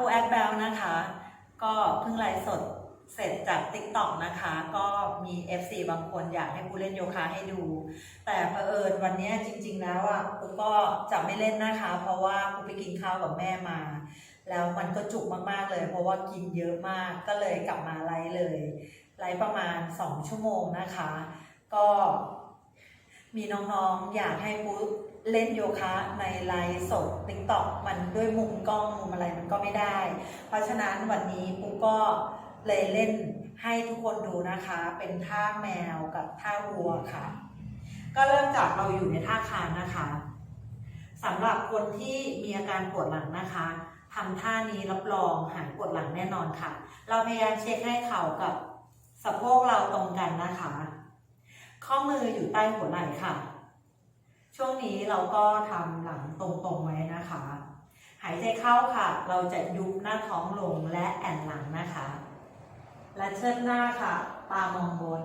ปูแอดแบลนะคะ ก็เพิ่งไลฟ์สดเสร็จจาก t ิ k t o k นะคะ ก็มี FC บางคนอยากให้ปูเล่นโยคะให้ดู แต่เผอิญวันนี้จริง ๆ แล้วอะปูก็จะไม่เล่นนะคะ เพราะว่าปูไปกินข้าวกับแม่มา แล้วมันก็จุกมากๆเลย เพราะว่ากินเยอะมากก็เลยกลับมาไลฟ์เลย ไลฟ์ประมาณ 2 ชั่วโมงนะคะ ก็ มีน้องๆ อยากให้ปุ๊เล่นโยคะในไลฟ์สดติ๊กต็อกมันด้วยมุมกล้องมุมอะไรมันก็ไม่ได้ เพราะฉะนั้นวันนี้ปุ๊ก็เลยเล่นให้ทุกคนดูนะคะ เป็นท่าแมวกับท่าวัวค่ะ ก็เริ่มจากเราอยู่ในท่าคานนะคะสำหรับคนที่มีอาการปวดหลังนะคะทำท่านี้รับรองหายปวดหลังแน่นอนค่ะ เราพยายามเช็คให้เข่ากับสะโพกเราตรงกันนะคะ ข้อมืออยู่ใต้หัวไหล่ค่ะ ช่วงนี้เราก็ทำหลังตรงๆไว้นะคะ หายใจเข้าค่ะ เราจะยุบหน้าท้องลงและแอนหลังนะคะ และเชิดหน้าค่ะ ตามองบน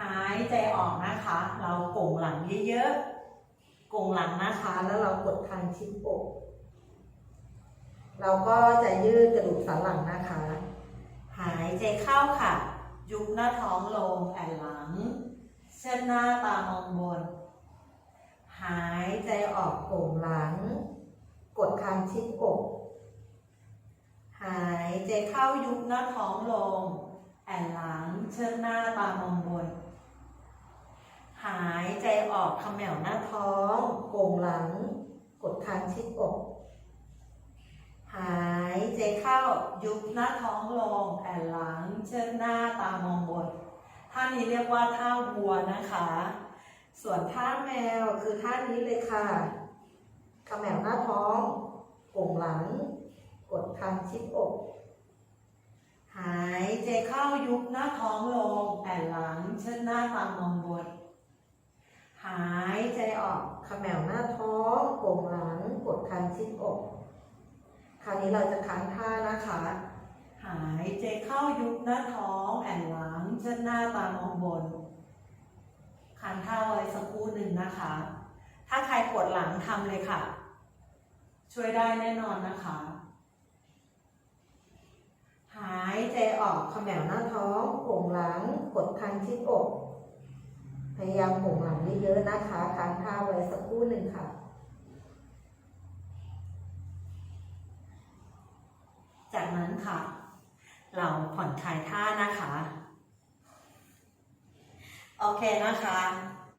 หายใจออกนะคะ เราโก่งหลังเยอะๆ โก่งหลังนะคะ แล้วเรากดคางชิดอกเราก็จะยืดกระดูกสันหลังนะคะ หายใจเข้าค่ะ ยุบหน้าท้องลงแอนหลังเชิดหน้าตามองบน หายใจออกโก่งหลัง กดคางชิดอก หายใจเข้ายุบหน้าท้องลงแอนหลัง เชิดหน้าตามองบน หายใจออกขมแมวหน้าท้องโก่งหลัง กดคางชิดอก หายใจเข้ายุบหน้าท้องลงแอนหลัง เชิดหน้า ตามองบนท่านี้เรียกว่าท่าวัวนะคะ ส่วนท่าแมวคือท่านี้เลยค่ะขมแมวหน้าท้องโก่งหลัง กดคางชิดอก หายใจเข้ายุบหน้าท้องลงแอนหลังเชิดหน้าตามมองบน หายใจออกขมแมวหน้าท้องโก่งหลัง กดคางชิดอก คราวนี้เราจะค้างท่านะคะ หายใจเข้ายุบหน้าท้องแอนหลังเชิดหน้าตามองบนค้างท่าไว้สักครู่หนึ่งนะคะ ถ้าใครปวดหลังทำเลยค่ะ ช่วยได้แน่นอนนะคะ หายใจออกขมแมวหน้าท้องโก่งหลังกดคางชิดอก พยายามโก่งหลังเยอะๆนะคะค้างท่าไว้สักครู่หนึ่งค่ะจากนั้นค่ะ เราผ่อนคลายท่านะคะ โอเคนะคะ